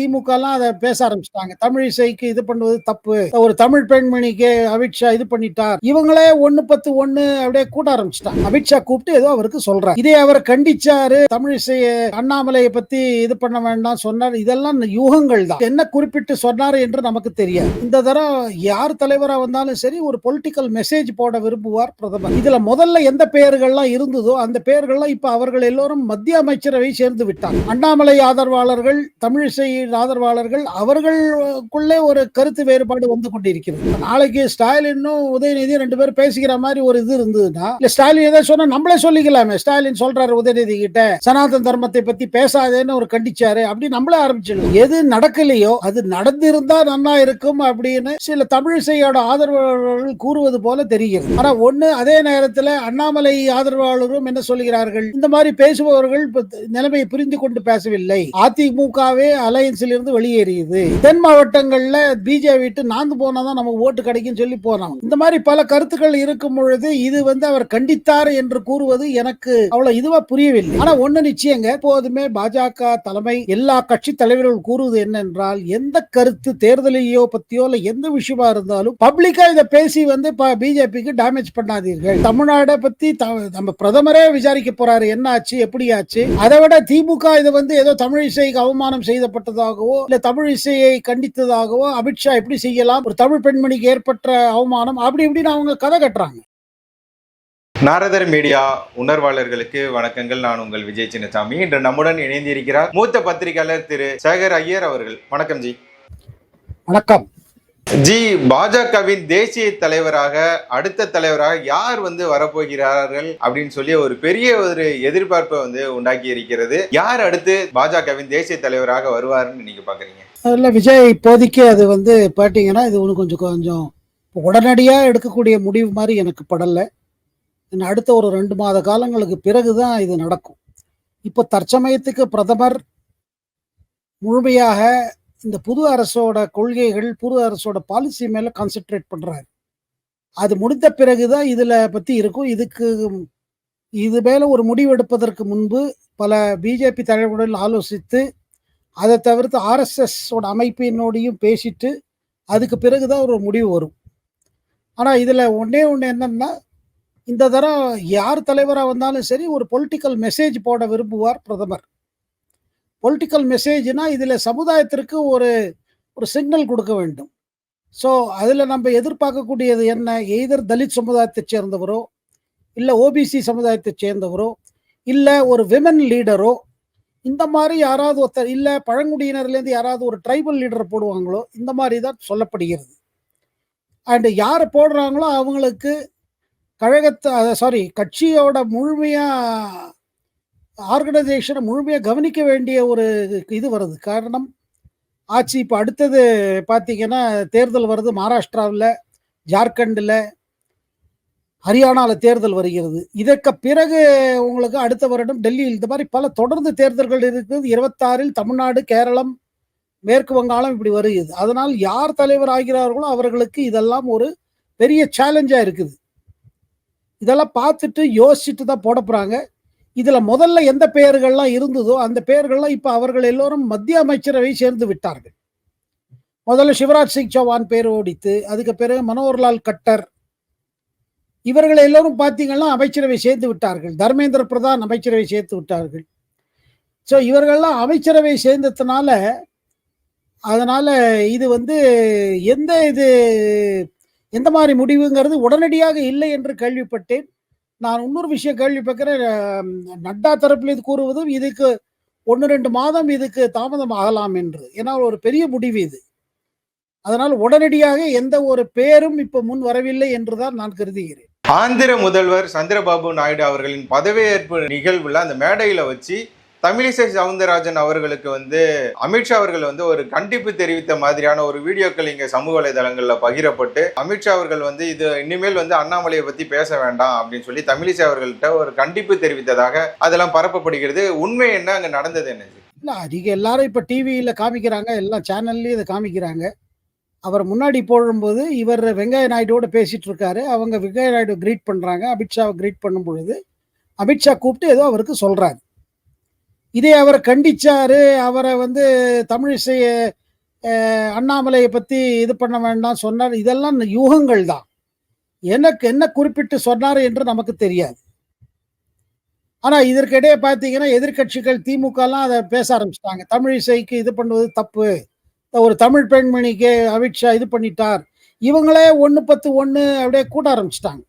திமுக எல்லாம் அதை பேச ஆரம்பிச்சிட்டாங்க. தமிழிசைக்கு இது பண்ணுவது தப்பு. ஒரு தமிழ் பெண்மணிக்கு அமித்ஷா இது பண்ணிட்டார். இவங்களே ஒன்னு பத்து ஒண்ணு அப்படியே கூட்ட ஆரம்பிச்சிட்டாங்க. அமித்ஷா கூப்பிட்டு ஏதோ அவருக்கு சொல்றாரு. இதே அவர் கண்டிச்சாரு. தமிழிசைய அண்ணாமலையை பத்தி இது பண்ண வேண்டாம் சொன்னார். இதெல்லாம் யூகங்கள் தான். என்ன குறிப்பிட்டு சொன்னாரு என்று நமக்கு தெரியாது. இந்த தரம் யார் தலைவரா வந்தாலும் சரி ஒரு பொலிட்டிக்கல் மெசேஜ் போட விரும்புவார் பிரதமர். இதுல முதல்ல எந்த பெயர்கள்லாம் இருந்ததோ அந்த பெயர்கள்லாம் இப்ப அவர்கள் எல்லோரும் மத்திய அமைச்சரவை சேர்ந்து விட்டார் அண்ணாமலை ஆதரவாளர்கள் ஸ்டாலின் ஆதரவாளர்கள் அவர்களுக்குள்ளே ஒரு கருத்து வேறுபாடு வந்து கொண்டிருக்கிறது. நாளைக்கு ஸ்டாலினும் உதயநிதி ரெண்டு பேரும் பேசிக்கிற மாதிரி ஒரு இது இருந்ததுன்னா இல்ல ஸ்டாலின் எதை சொன்னா நம்மளே சொல்லிக்கலாமே. ஸ்டாலின் சொல்றாரு உதயநிதி கிட்ட சனாதன தர்மத்தை பத்தி பேசாதேன்னு ஒரு கண்டிச்சாரு அப்படி நம்மளே ஆரம்பிச்சிடும் எது நடக்கலையோ அது நடந்திருந்தா நல்லா இருக்கும் அப்படின்னு சில தமிழிசையோட ஆதரவாளர்கள் கூறுவது போல தெரிகிறது. ஆனா ஒண்ணு அதே நேரத்துல அண்ணாமலை ஆதரவாளரும் என்ன சொல்கிறார்கள் இந்த மாதிரி பேசுபவர்கள் நிலைமையை புரிந்து கொண்டு பேசவில்லை. அதிமுகவே அலையன்ஸ்ல இருந்து வெளியேறியது. தென் மாவட்டங்கள்ல பிஜேபி விட்டு நாந்து போனாதான் நமக்கு ஓட்டு கிடைக்கும் சொல்லி போறாங்க. இந்த மாதிரி பல கருத்துக்கள் இருக்கும் பொழுது இது வந்து அவர் கண்டித்தார் என்று கூறுவது எனக்கு அவ்வளவு இதுவா புரியவில்லை. ஆனா ஒண்ணு நிச்சயங்க எப்போதுமே பாஜக தலைமை எல்லா கட்சி தலைவர்கள் கூறுவது என்னென்றால் எந்த கருத்து தேர்தலையோ பத்தியோ இல்ல எந்த விஷயமா இருந்தாலும் பப்ளிக்கா இதை பேசி வந்து பிஜேபிக்கு டேமேஜ் பண்ணாதீர்கள். தமிழ்நாடை பத்தி நம்ம பிரதமரே விசாரிக்க போறாரு. என்ன ஆச்சு எப்படி ஆச்சு அதை விட திமுக இதை வந்து ஏதோ தமிழிசைக்கு அவமானம் செய்தப்பட்டது செய்யப்பட்டதாகவோ இல்ல தமிழ் இசையை கண்டித்ததாகவோ அமித்ஷா எப்படி செய்யலாம்? ஒரு தமிழ் பெண்மணிக்கு ஏற்பட்ட அவமானம்? அப்படி இப்படின்னு அவங்க கதை கட்டுறாங்க. நாரதர் மீடியா உணர்வாளர்களுக்கு வணக்கங்கள். நான் உங்கள் விஜய் சின்னசாமி. இன்று நம்முடன் இணைந்திருக்கிறார் மூத்த பத்திரிகையாளர் திரு சேகர் ஐயர் அவர்கள். வணக்கம் ஜி. வணக்கம். ஜி பாஜகவின் தேசிய தலைவராக அடுத்த தலைவராக யார் வந்து வரப்போகிறார்கள் அப்படின்னு சொல்லி ஒரு பெரிய ஒரு எதிர்பார்ப்பை வந்து உண்டாக்கி இருக்கிறது யார் அடுத்து பாஜகவின் தேசிய தலைவராக வருவாருன்னு நீங்க பாக்குறீங்க? அதில் விஜய் இப்போதைக்கு அது வந்து பார்த்தீங்கன்னா இது ஒன்று கொஞ்சம் கொஞ்சம் உடனடியாக எடுக்கக்கூடிய முடிவு மாதிரி எனக்கு படலை. அடுத்த ஒரு ரெண்டு மாத காலங்களுக்கு பிறகு தான் இது நடக்கும். இப்போ தற்சமயத்துக்கு பிரதமர் முழுமையாக இந்த புது அரசோட கொள்கைகள் புது அரசோட பாலிசி மேல கான்சென்ட்ரேட் பண்றாரு. அது முடிந்த பிறகுதான் இதுல பத்தி இருக்கும். இதுக்கு இது மேல ஒரு முடிவு எடுப்பதற்கு முன்பு பல பிஜேபி தலைவர்களுடன் ஆலோசித்து அதை தவிர்த்து ஆர்எஸ்எஸோட அமைப்பினோடையும் பேசிட்டு அதுக்கு பிறகுதான் ஒரு முடிவு வரும். ஆனா இதுல ஒன்னே ஒன்று என்னன்னா இந்த தரம் யார் தலைவராக வந்தாலும் சரி ஒரு பொலிட்டிக்கல் மெசேஜ் போட விரும்புவார் பிரதமர். பொலிட்டிக்கல் மெசேஜ்னா இதில் சமுதாயத்திற்கு ஒரு ஒரு சிக்னல் கொடுக்க வேண்டும். ஸோ அதில் நம்ம எதிர்பார்க்கக்கூடியது என்ன? எய்தர் தலித் சமுதாயத்தைச் சேர்ந்தவரோ இல்லை ஓபிசி சமுதாயத்தைச் சேர்ந்தவரோ இல்லை ஒரு விமன் லீடரோ இந்த மாதிரி யாராவது ஒருத்தர் இல்லை பழங்குடியினர்லேருந்து யாராவது ஒரு ட்ரைபல் லீடர் போடுவாங்களோ இந்த மாதிரி தான் சொல்லப்படுகிறது. அண்டு யார் போடுறாங்களோ அவங்களுக்கு கழகத்தை சாரி கட்சியோட முழுமையாக ஆர்கனைசேஷனை முழுமையாக கவனிக்க வேண்டிய ஒரு இது வருது. காரணம் ஆட்சி இப்போ அடுத்தது பார்த்தீங்கன்னா தேர்தல் வருது மகாராஷ்டிராவில் ஜார்க்கண்டில் ஹரியானாவில் தேர்தல் வருகிறது. இதற்கு பிறகு உங்களுக்கு அடுத்த வருடம் டெல்லியில் இந்த மாதிரி பல தொடர்ந்து தேர்தல்கள் இருக்குது. இருபத்தாறில் தமிழ்நாடு கேரளம் மேற்கு வங்காளம் இப்படி வருகிறது. அதனால் யார் தலைவர் ஆகிறார்களோ அவர்களுக்கு இதெல்லாம் ஒரு பெரிய சேலஞ்சாக இருக்குது. இதெல்லாம் பார்த்துட்டு யோசிச்சுட்டு தான் போட போகிறாங்க இதுல முதல்ல எந்த பெயர்கள்லாம் இருந்ததோ அந்த பெயர்கள்லாம் இப்ப அவர்கள் எல்லோரும் மத்திய அமைச்சரவை சேர்ந்து விட்டார்கள். முதல்ல சிவராஜ் சிங் சௌஹான் பேர் ஓடித்து அதுக்கு பிறகு மனோகர்லால் கட்டர் இவர்கள் எல்லோரும் பார்த்தீங்கன்னா அமைச்சரவை சேர்ந்து விட்டார்கள். தர்மேந்திர பிரதான் அமைச்சரவை சேர்த்து விட்டார்கள். ஸோ இவர்கள்லாம் அமைச்சரவை சேர்ந்ததுனால அதனால இது வந்து எந்த இது எந்த மாதிரி முடிவுங்கிறது உடனடியாக இல்லை என்று கேள்விப்பட்டேன். நான் இன்னொரு விஷயம் கேள்வி அஹ், நட்டா தரப்பில் இது கூறுவதும் இதுக்கு ஒன்று ரெண்டு மாதம் இதுக்கு தாமதம் ஆகலாம் என்று. ஏன்னா ஒரு பெரிய முடிவு இது. அதனால் உடனடியாக எந்த ஒரு பேரும் இப்ப முன் வரவில்லை என்றுதான் நான் கருதுகிறேன். ஆந்திர முதல்வர் சந்திரபாபு நாயுடு அவர்களின் பதவியேற்பு நிகழ்வுல அந்த மேடையில வச்சு தமிழிசை சவுந்தரராஜன் அவர்களுக்கு வந்து அமித்ஷா அவர்கள் வந்து ஒரு கண்டிப்பு தெரிவித்த மாதிரியான ஒரு வீடியோக்கள் இங்க சமூக வலைதளங்கள்ல பகிரப்பட்டு அமித்ஷா அவர்கள் வந்து இது இனிமேல் வந்து அண்ணாமலையை பத்தி பேச வேண்டாம் அப்படின்னு சொல்லி தமிழிசை அவர்கள்ட்ட ஒரு கண்டிப்பு தெரிவித்ததாக அதெல்லாம் பரப்பப்படுகிறது. உண்மை என்ன? அங்க நடந்தது என்னது இல்ல அதிக எல்லாரும் இப்ப டிவியில காமிக்கிறாங்க. எல்லா சேனல்லயும் இதை காமிக்கிறாங்க. அவர் முன்னாடி போடும்போது இவர் வெங்கைய நாயுடுவோட பேசிட்டு இருக்காரு. அவங்க வெங்கைய நாயுடு கிரீட் பண்றாங்க. அமித்ஷாவை கிரீட் பண்ணும் பொழுது அமித்ஷா கூப்பிட்டு ஏதோ அவருக்கு சொல்றாரு. இதே அவர் கண்டிச்சாரு. அவரை வந்து தமிழிசைய அண்ணாமலையை பத்தி இது பண்ண வேண்டாம் சொன்னார். இதெல்லாம் யூகங்கள் தான். எனக்கு என்ன குறிப்பிட்டு சொன்னார் என்று நமக்கு தெரியாது. ஆனா இதற்கிடையே பார்த்தீங்கன்னா எதிர்க்கட்சிகள் திமுகலாம் அதை பேச ஆரம்பிச்சிட்டாங்க. தமிழிசைக்கு இது பண்ணுவது தப்பு. ஒரு தமிழ் பெண்மணிக்கு அமித்ஷா இது பண்ணிட்டார். இவங்களே ஒன்று பத்து ஒன்று அப்படியே கூட்ட ஆரம்பிச்சிட்டாங்க.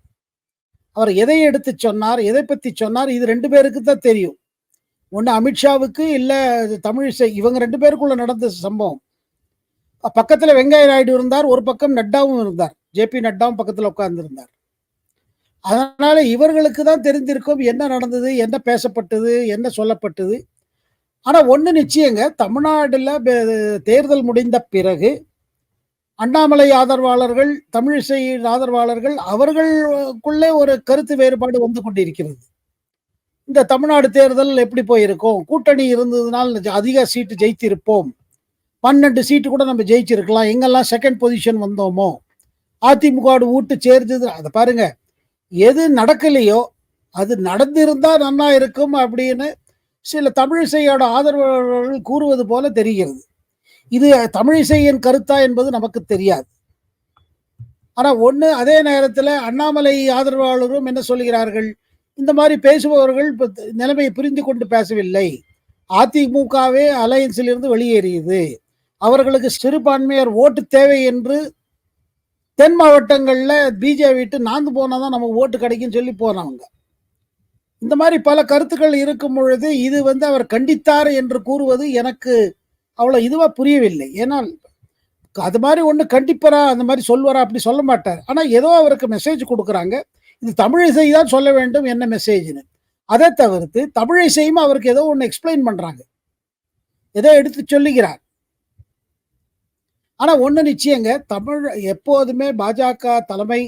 அவர் எதை எடுத்து சொன்னார் எதை பத்தி சொன்னார் இது ரெண்டு பேருக்கு தான் தெரியும். ஒன்று அமித்ஷாவுக்கு இல்லை தமிழிசை இவங்க ரெண்டு பேருக்குள்ள நடந்த சம்பவம். பக்கத்தில் வெங்கைய நாயுடு இருந்தார் ஒரு பக்கம் நட்டாவும் இருந்தார். ஜேபி நட்டாவும் பக்கத்தில் உட்கார்ந்துருந்தார். அதனால இவர்களுக்கு தான் தெரிந்திருக்கும் என்ன நடந்தது என்ன பேசப்பட்டது என்ன சொல்லப்பட்டது. ஆனால் ஒன்று நிச்சயங்க தமிழ்நாட்டில் தேர்தல் முடிந்த பிறகு அண்ணாமலை ஆதரவாளர்கள் தமிழிசையின் ஆதரவாளர்கள் அவர்களுக்குள்ளே ஒரு கருத்து வேறுபாடு வந்து கொண்டிருக்கிறது. இந்த தமிழ்நாடு தேர்தல் எப்படி போயிருக்கும்? கூட்டணி இருந்ததுனால் அதிக சீட்டு ஜெயித்திருப்போம். பன்னெண்டு சீட்டு கூட நம்ம ஜெயிச்சிருக்கலாம். எங்கெல்லாம் செகண்ட் பொசிஷன் வந்தோமோ? அதிமுக ஊட்டு சேர்ந்தது அதை பாருங்க. எது நடக்கலையோ அது நடந்திருந்தா நன்னா இருக்கும் அப்படின்னு சில தமிழிசையோட ஆதரவாளர்கள் கூறுவது போல தெரிகிறது. இது தமிழிசையின் கருத்தா என்பது நமக்கு தெரியாது. ஆனா ஒன்று அதே நேரத்தில் அண்ணாமலை ஆதரவாளரும் என்ன சொல்கிறார்கள் இந்த மாதிரி பேசுபவர்கள் இப்போ நிலைமையை புரிந்து கொண்டு பேசவில்லை. அதிமுகவே அலையன்ஸில் இருந்து வெளியேறியது. அவர்களுக்கு சிறுபான்மையர் ஓட்டு தேவை என்று தென் மாவட்டங்களில் பிஜேபி விட்டு நாந்து போனால் தான் நமக்கு ஓட்டு கிடைக்கும்னு சொல்லி போனவங்க. இந்த மாதிரி பல கருத்துக்கள் இருக்கும் பொழுது இது வந்து அவர் கண்டித்தார் என்று கூறுவது எனக்கு அவ்வளோ இதுவாக புரியவில்லை. ஏன்னால் அது மாதிரி ஒன்று கண்டிப்பாரா அந்த மாதிரி சொல்வாரா அப்படி சொல்ல மாட்டார். ஆனால் ஏதோ அவருக்கு மெசேஜ் கொடுக்குறாங்க. இது தமிழிசை தான் சொல்ல வேண்டும் என்ன மெசேஜ்னு அதை தவிர்த்து தமிழிசையும் அவருக்கு ஏதோ ஒன்று எக்ஸ்பிளைன் பண்ணுறாங்க ஏதோ எடுத்து சொல்லுகிறார் ஆனால் ஒன்று நிச்சயங்க தமிழ் எப்போதுமே பாஜக தலைமை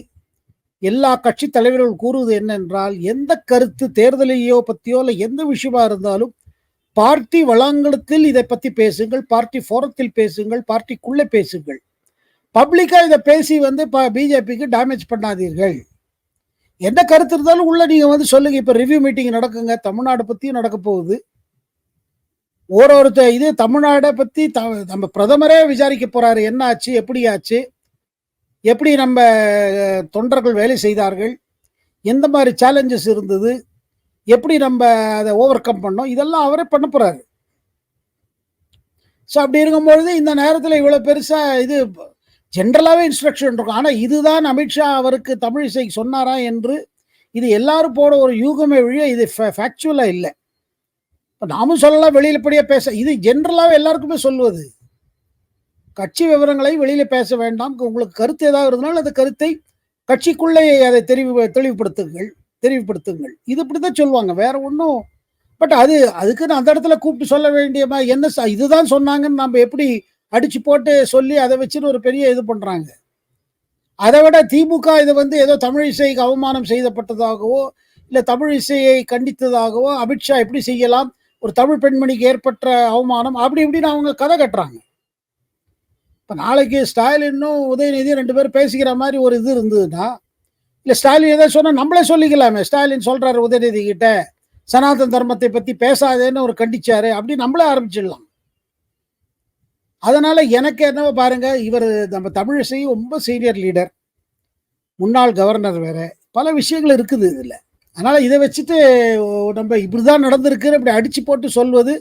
எல்லா கட்சி தலைவர்கள் கூறுவது என்னென்றால் எந்த கருத்து தேர்தலையோ பற்றியோ இல்லை எந்த விஷயமா இருந்தாலும் பார்ட்டி வளாங்கத்தில் இதை பற்றி பேசுங்கள் பார்ட்டி ஃபோரத்தில் பேசுங்கள் பார்ட்டிக்குள்ளே பேசுங்கள். பப்ளிக்காக இதை பேசி வந்து பிஜேபிக்கு டேமேஜ் பண்ணாதீர்கள். என்ன கருத்து இருந்தாலும் உள்ள நீங்க வந்து சொல்லுங்க. இப்ப ரிவ்யூ மீட்டிங் நடக்குங்க. தமிழ்நாடு பத்தியும் நடக்க போகுது. ஒரு ஒருத்த இது தமிழ்நாடை பத்தி த- நம்ம பிரதமரே விசாரிக்க போறாரு. என்ன ஆச்சு? எப்படி ஆச்சு? எப்படி நம்ம தொண்டர்கள் வேலை செய்தார்கள்? எந்த மாதிரி சேலஞ்சஸ் இருந்தது? எப்படி நம்ம அதை ஓவர் கம் பண்ணோம்? இதெல்லாம் அவரே பண்ண போறாரு. ஸோ அப்படி இருக்கும்பொழுது இந்த நேரத்தில் இவ்வளோ பெருசாக இது ஜென்ரலாகவே இன்ஸ்ட்ரக்ஷன் இருக்கும் ஆனால் இதுதான் அமித்ஷா அவருக்கு தமிழிசை சொன்னாரா என்று இது எல்லாரும் போட ஒரு யூகமே வழியோ இது ஃபேக்சுவலாக இல்லை. இப்போ நாமும் சொல்லலாம் வெளியில் படியே பேச இது ஜென்ரலாகவே எல்லாருக்குமே சொல்லுவது கட்சி விவரங்களை வெளியில் பேச வேண்டாம். உங்களுக்கு கருத்து ஏதாவது இருந்தாலும் அந்த கருத்தை கட்சிக்குள்ளே அதை தெரிவு தெளிவுபடுத்துங்கள். தெரிவுபடுத்துங்கள் இது இப்படிதான் சொல்லுவாங்க. வேற ஒன்றும் பட் அது அதுக்குன்னு அந்த இடத்துல கூப்பிட்டு சொல்ல வேண்டிய என்ன இதுதான் சொன்னாங்கன்னு நம்ம எப்படி அடிச்சு போட்டு சொல்லி அதை வச்சுன்னு ஒரு பெரிய இது பண்றாங்க. அதை விட திமுக இது வந்து ஏதோ தமிழ் இசைக்கு அவமானம் செய்யப்பட்டதாகவோ தமிழ் இசையை கண்டித்ததாகவோ அமித்ஷா எப்படி செய்யலாம்? ஒரு தமிழ் பெண்மணிக்கு ஏற்பட்ட அவமானம் அப்படி இப்படின்னு அவங்க கதை கட்டுறாங்க. இப்போ நாளைக்கு ஸ்டாலினும் உதயநிதி ரெண்டு பேரும் பேசிக்கிற மாதிரி ஒரு இது இருந்ததுன்னா இல்லை ஸ்டாலின் எதாவது சொன்னால் நம்மளே சொல்லிக்கலாமே. ஸ்டாலின் சொல்கிறாரு உதயநிதி கிட்ட சனாதன தர்மத்தை பற்றி பேசாதேன்னு ஒரு கண்டிச்சாரு அப்படி நம்மளே ஆரம்பிச்சிடலாம். அதனால எனக்கு என்னவோ பாருங்க இவர் நம்ம தமிழிசை ரொம்ப சீனியர் லீடர் முன்னாள் கவர்னர் வேற. பல விஷயங்கள் இருக்குது இதில். அதனால் இதை வச்சுட்டு நம்ம இப்படி தான் நடந்திருக்கு அப்படி அடித்து போட்டு சொல்வது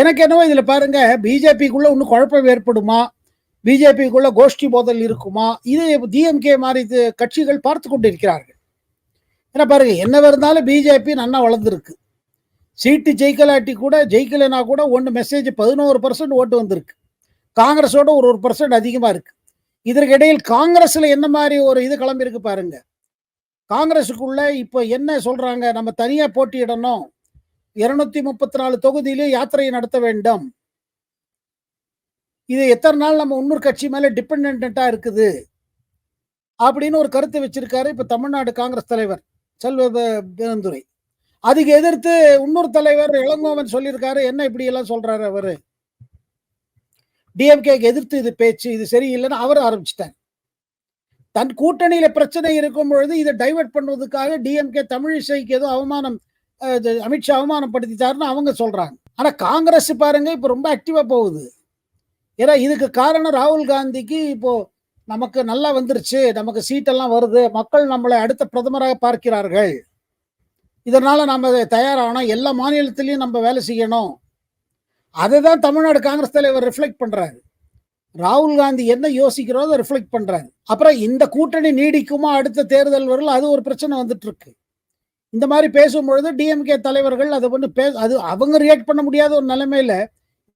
எனக்கு என்னவோ இதில் பாருங்க பிஜேபிக்குள்ளே இன்னும் குழப்பம் ஏற்படுமா? பிஜேபிக்குள்ள கோஷ்டி போதல் இருக்குமா? இது டிஎம்கே மாதிரி இது கட்சிகள் பார்த்து கொண்டு இருக்கிறார்கள் ஏன்னா பாருங்க என்ன இருந்தாலும் பிஜேபி நன்னா வளர்ந்துருக்கு. சீட்டு ஜெயிக்கலாட்டி கூட ஜெயிக்கலைனா கூட ஒன்று மெசேஜ் பதினோரு பர்சன்ட் ஓட்டு வந்திருக்கு. காங்கிரஸோட ஒரு ஒரு பர்சன்ட் அதிகமாக இருக்கு. இதற்கு இடையில் காங்கிரஸில் என்ன மாதிரி ஒரு இது கிளம்பியிருக்கு பாருங்க. காங்கிரஸுக்குள்ள இப்போ என்ன சொல்றாங்க? நம்ம தனியாக போட்டியிடணும். இருநூத்தி முப்பத்தி நாலு தொகுதியிலே யாத்திரையை நடத்த வேண்டும். இது எத்தனை நாள் நம்ம இன்னொரு கட்சி மேலே டிபெண்டா இருக்குது? அப்படின்னு ஒரு கருத்தை வச்சிருக்காரு இப்போ தமிழ்நாடு காங்கிரஸ் தலைவர் செல்வ பேருந்துரை அதுக்கு எதிர்த்து இன்னொரு தலைவர் இளங்கோவன் சொல்லியிருக்காரு. என்ன இப்படி எல்லாம் சொல்றாரு அவரு? டிஎம்கேக்கு எதிர்த்து இது பேச்சு இது சரியில்லைன்னு அவர் ஆரம்பிச்சிட்டாங்க தன் கூட்டணியில பிரச்சனை இருக்கும் பொழுது இதை டைவர்ட் பண்ணுவதற்காக டிஎம்கே தமிழிசைக்கு ஏதோ அவமானம் அமித்ஷா அவமானப்படுத்திட்டாருன்னு அவங்க சொல்றாங்க. ஆனா காங்கிரஸ் பாருங்க இப்ப ரொம்ப ஆக்டிவா போகுது. ஏன்னா இதுக்கு காரணம் ராகுல் காந்திக்கு இப்போ நமக்கு நல்லா வந்துருச்சு நமக்கு சீட்டெல்லாம் வருது மக்கள் நம்மளை அடுத்த பிரதமராக பார்க்கிறார்கள். இதனால நம்ம தயாராகணும் எல்லா மாநிலத்திலையும் நம்ம வேலை செய்யணும். அதை தான் தமிழ்நாடு காங்கிரஸ் தலைவர் ரிஃப்ளெக்ட் பண்றாரு. ராகுல் காந்தி என்ன யோசிக்கிறோ அதை ரிஃப்ளெக்ட் பண்றாரு. அப்புறம் இந்த கூட்டணி நீடிக்குமா அடுத்த தேர்தல் வரல அது ஒரு பிரச்சனை வந்துட்டு இருக்கு இந்த மாதிரி பேசும்பொழுது டிஎம்கே தலைவர்கள் அதை வந்து பே அது அவங்க ரியாக்ட் பண்ண முடியாத ஒரு நிலைமையில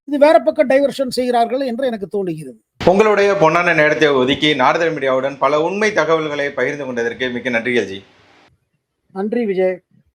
இது வேற பக்கம் டைவர்ஷன் செய்கிறார்கள் என்று எனக்கு தோணுகிறது உங்களுடைய பொன்னான நேரத்தை ஒதுக்கி நாரதர் மீடியாவுடன் பல உண்மை தகவல்களை பகிர்ந்து கொண்டதற்கு மிக்க நன்றிகள் ஜி நன்றி விஜய்.